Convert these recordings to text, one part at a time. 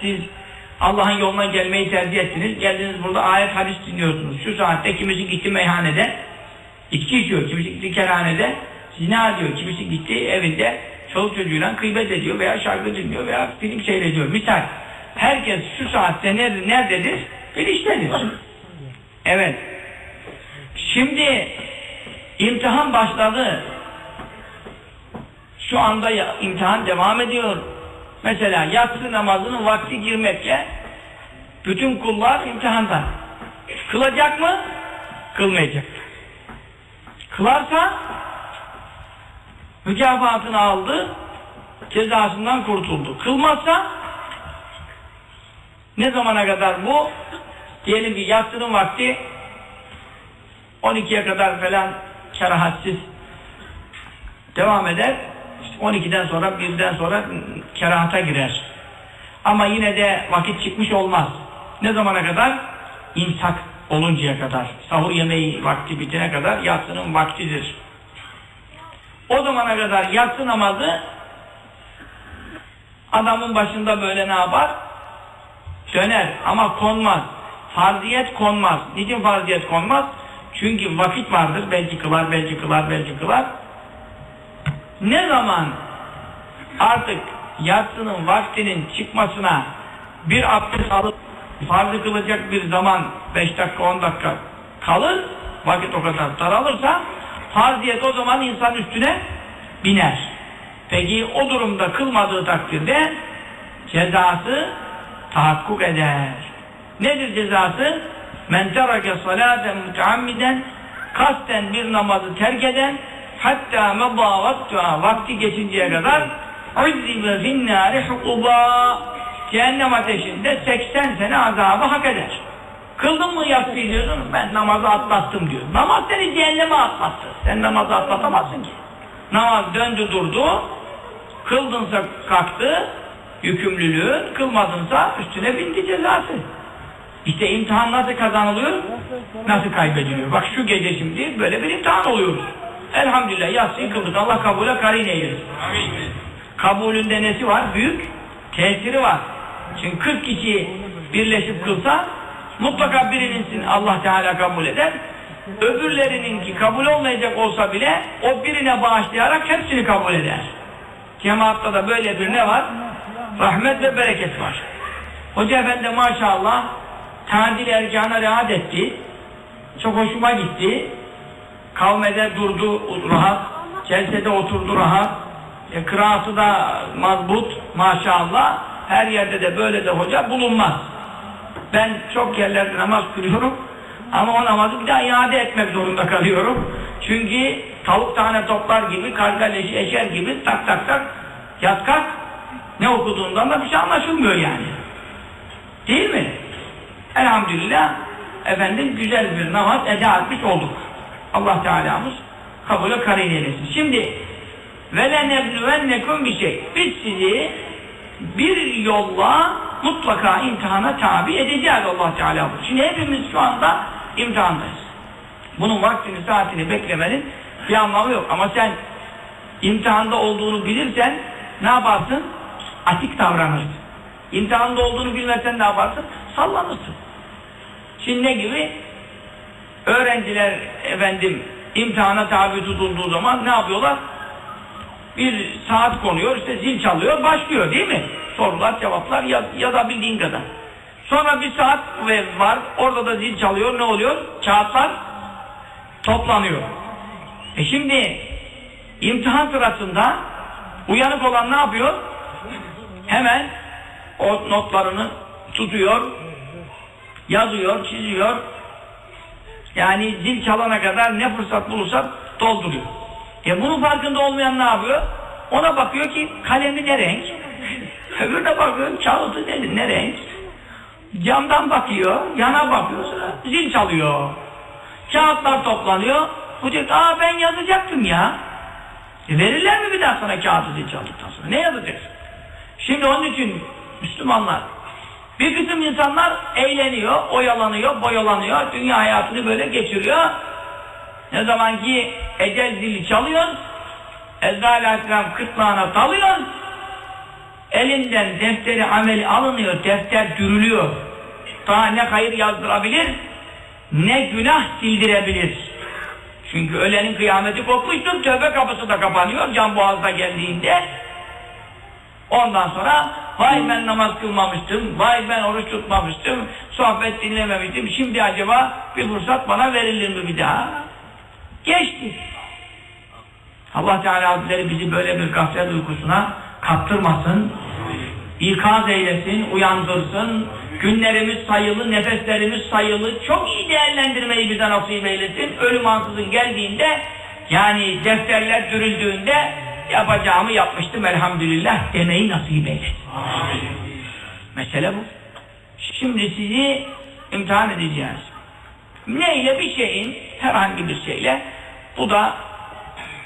Siz Allah'ın yoluna gelmeyi tercih ettiniz. Geldiniz burada ayet hadis dinliyorsunuz. Şu saatte kimisi gitti meyhanede içki içiyor. Kimisi gitti kerhanede zina ediyor. Kimisi gitti evinde çoluk çocuğuyla gıybet ediyor veya şarkı dinliyor veya film seyrediyor. Misal herkes şu saatte nerede, nerededir? Bir iştedir. Evet. Şimdi imtihan başladı. Şu anda imtihan devam ediyor. Mesela yatsı namazının vakti girmekle bütün kullar imtihanda. Kılacak mı? Kılmayacak. Kılarsa mükafatını aldı, cezasından kurtuldu. Kılmazsa ne zamana kadar bu? Diyelim ki yatsının vakti 12'ye kadar falan kerahatsiz devam eder. İşte 12'den sonra 1'den sonra kerahata girer. Ama yine de vakit çıkmış olmaz. Ne zamana kadar? İmsak oluncaya kadar. Sahur yemeği vakti bitene kadar yatsının vaktidir. O zamana kadar yatsı namazı adamın başında böyle ne yapar? Döner ama konmaz. Farziyet konmaz. Niçin farziyet konmaz? Çünkü vakit vardır. Belki kılar, belki kılar, belki kılar. Ne zaman artık yatsının vaktinin çıkmasına bir abdest alıp farzı kılacak bir zaman 5 dakika 10 dakika kalır vakit o kadar daralırsa farziyet o zaman insan üstüne biner. Peki o durumda kılmadığı takdirde cezası tahakkuk eder. Nedir cezası? Men terake salaten muteammiden kasten bir namazı terk eden hatta mebâ vaktuha vakti geçinceye kadar uzzibe finnâri hukuba cehennem ateşinde 80 sene azabı hak eder. Kıldın mı yatsıyı diyorsun, ben namazı atlattım diyor. Namaz seni cehenneme atlattı. Sen namazı atlatamazsın ki. Namaz döndü durdu, kıldınsa kalktı, yükümlülüğün, kılmadınsa üstüne bindi cezası. İşte imtihan nasıl kazanılıyor? Nasıl kaybediliyor? Bak şu gece şimdi böyle bir imtihan oluyoruz. Elhamdülillah yatsıyı kıldık. Allah kabule karin eylesin. Kabulünde nesi var? Büyük tesiri var. Çünkü 40 kişi birleşip kılsa mutlaka birininsin Allah Teala kabul eder. Öbürlerininki kabul olmayacak olsa bile o birine bağışlayarak hepsini kabul eder. Cemaatta da böyle bir ne var? Rahmet ve bereket var. Hoca efendi maşallah tadil erkana rahat etti. Çok hoşuma gitti. Kavmede durdu rahat. Celsede oturdu rahat. E, kıraatı da mazbut maşallah. Her yerde de böyle de hoca bulunmaz. Ben çok yerlerde namaz kılıyorum. Ama o namazı bir daha iade etmek zorunda kalıyorum. Çünkü tavuk tane toplar gibi, karga leşi eşer gibi tak tak tak yat kalk ne okuduğundan da bir şey anlaşılmıyor yani. Değil mi? Elhamdülillah efendim güzel bir namaz eda etmiş olduk. Allah Teala'mız kabule karin eylesin. Şimdi وَلَنَبْلُوَنَّكُمْ bir şey. Biz sizi bir yolla mutlaka imtihana tabi edeceğiz Allah Teala. buyuruyor. Şimdi hepimiz şu anda imtihandayız. Bunun vaktini, saatini beklemenin bir anlamı yok. Ama sen imtihanda olduğunu bilirsen ne yaparsın? Atik davranırsın. İmtihanda olduğunu bilmezsen ne yaparsın? Sallanırsın. Şimdi ne gibi? Öğrenciler efendim imtihana tabi tutulduğu zaman ne yapıyorlar? Bir saat konuyor, işte zil çalıyor, başlıyor değil mi? Sorular, cevaplar ya, yazabildiğin kadar. Sonra bir saat var, orada da zil çalıyor, ne oluyor? Kağıtlar toplanıyor. E şimdi imtihan sırasında uyanık olan ne yapıyor? Hemen o notlarını tutuyor, yazıyor, çiziyor. Yani zil çalana kadar ne fırsat bulursa dolduruyor. E bunun farkında olmayan ne yapıyor? Ona bakıyor ki kalemi ne renk? Öbürüne bakıyor kağıdı ne, ne renk? Camdan bakıyor, yana bakıyor, zil çalıyor. Kağıtlar toplanıyor. Bu diyor aa ben yazacaktım ya. E verirler mi bir daha sana kağıdı zil çaldıktan sonra? Ne yazacaksın? Şimdi onun için Müslümanlar bir kısım insanlar eğleniyor, oyalanıyor, boyalanıyor, dünya hayatını böyle geçiriyor. Ne zaman ki ecel zili çalıyor, Ezrail Aleyhisselam kırtlağına dalıyor, elinden defteri ameli alınıyor, defter dürülüyor. Daha ne hayır yazdırabilir, ne günah sildirebilir. Çünkü ölenin kıyameti kopmuştur, tövbe kapısı da kapanıyor can boğazda geldiğinde. Ondan sonra vay ben namaz kılmamıştım, vay ben oruç tutmamıştım, sohbet dinlememiştim, şimdi acaba bir fırsat bana verilir mi bir daha? Geçti. Allah Teala Hazretleri bizi böyle bir gaflet uykusuna kaptırmasın, ikaz eylesin, uyandırsın, günlerimiz sayılı, nefeslerimiz sayılı, çok iyi değerlendirmeyi bize nasip eylesin. Ölüm ansızın geldiğinde, yani defterler dürüldüğünde yapacağımı yapmıştım elhamdülillah demeyi nasip eylesin. Mesele bu. Şimdi sizi imtihan edeceğiz. Neyle bir şeyin, herhangi bir şeyle, bu da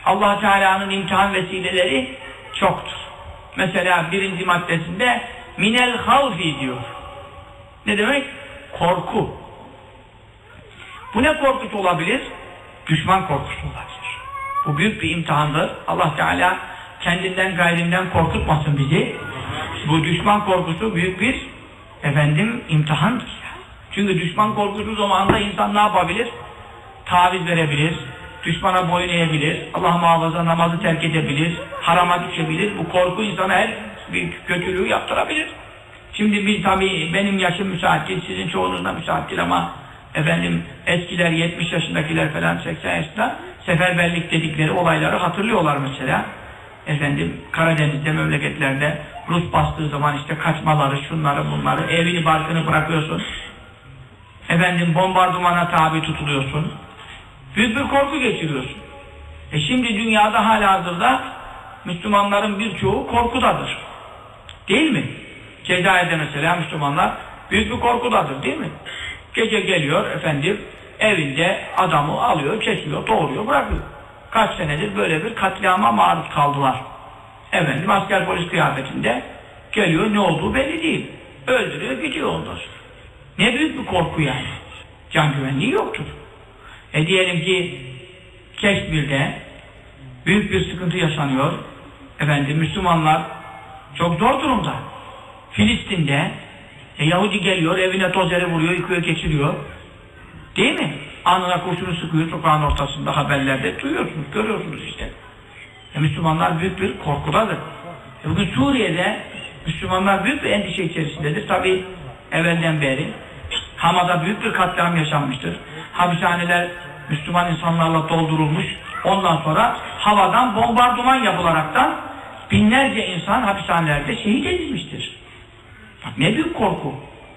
allah Teala'nın imtihan vesileleri çoktur. Mesela birinci maddesinde minel havfi diyor. Ne demek? Korku. Bu ne korkusu olabilir? Düşman korkusu olabilir. Bu büyük bir imtihandır. Allah Teala kendinden gayrinden korkutmasın bizi. Bu düşman korkusu büyük bir efendim imtihandır. Çünkü düşman korkusu zamanında insan ne yapabilir? Taviz verebilir, düşmana boyun eğebilir, Allah muhafaza namazı terk edebilir, harama düşebilir. Bu korku insana her bir kötülüğü yaptırabilir. Şimdi biz tabii benim yaşım müsait değil, sizin çoğunuz da müsait değil ama efendim eskiler 70 yaşındakiler falan 80 yaşında seferberlik dedikleri olayları hatırlıyorlar mesela. Efendim Karadeniz'de memleketlerde Rus bastığı zaman işte kaçmaları, şunları bunları, evini barkını bırakıyorsun. Efendim bombardımana tabi tutuluyorsun. Büyük bir korku geçiriyorsun. E şimdi dünyada hala hazırda Müslümanların birçoğu korkudadır. Değil mi? Cezayir'de mesela Müslümanlar büyük bir korkudadır değil mi? Gece geliyor efendim evinde adamı alıyor, kesiyor, doğuruyor, bırakıyor. Kaç senedir böyle bir katliama maruz kaldılar. Efendim asker polis kıyafetinde geliyor ne olduğu belli değil. Öldürüyor gidiyor ondan. Ne büyük bir korku yani. Can güvenliği yoktur. E diyelim ki Keşmir'de büyük bir sıkıntı yaşanıyor. Efendim Müslümanlar çok zor durumda. Filistin'de e, Yahudi geliyor evine tozeri vuruyor, yıkıyor, geçiriyor. Değil mi? Anına kurşunu sıkıyor sokağın ortasında haberlerde duyuyorsunuz, görüyorsunuz işte. E, Müslümanlar büyük bir korkudadır. E, bugün Suriye'de Müslümanlar büyük bir endişe içerisindedir. Tabi evvelden beri Hama'da büyük bir katliam yaşanmıştır. Hapishaneler Müslüman insanlarla doldurulmuş. Ondan sonra havadan bombardıman yapılaraktan binlerce insan hapishanelerde şehit edilmiştir. Bak ne büyük korku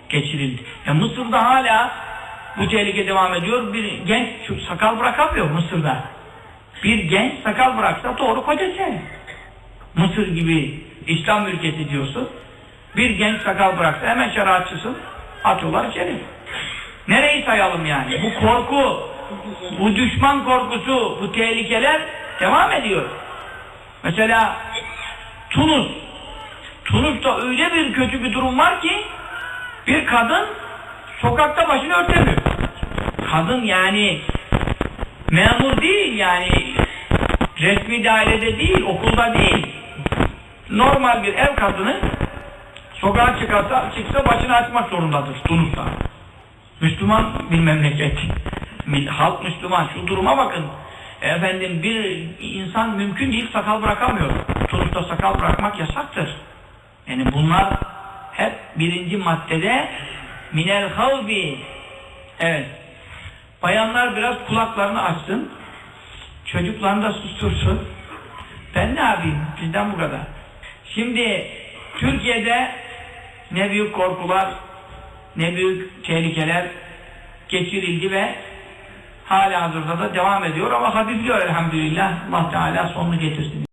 geçirildi. Ya Mısır'da hala bu tehlike devam ediyor. Bir genç şu sakal bırakamıyor Mısır'da. Bir genç sakal bıraksa doğru kocası. Mısır gibi İslam ülkesi diyorsun. Bir genç sakal bıraksa hemen şeriatçısın. Atıyorlar içeri. Nereyi sayalım yani? Bu korku, bu düşman korkusu, bu tehlikeler devam ediyor. Mesela Tunus. Tunus'ta öyle bir kötü bir durum var ki bir kadın sokakta başını örtemiyor. Kadın yani memur değil yani resmi dairede değil, okulda değil. Normal bir ev kadını sokağa çıkarsa, çıksa başını açmak zorundadır Tunus'ta. Müslüman bir memleket. Halk Müslüman. Şu duruma bakın. Efendim bir insan mümkün değil sakal bırakamıyor. Tunus'ta sakal bırakmak yasaktır. Yani bunlar hep birinci maddede minel havbi. Evet. Bayanlar biraz kulaklarını açsın. Çocuklarını da sustursun. Ben ne yapayım? Bizden bu kadar. Şimdi Türkiye'de ne büyük korkular, ne büyük tehlikeler geçirildi ve hala hazırda da devam ediyor ama hafifliyor elhamdülillah. Allah Teala sonunu getirsin.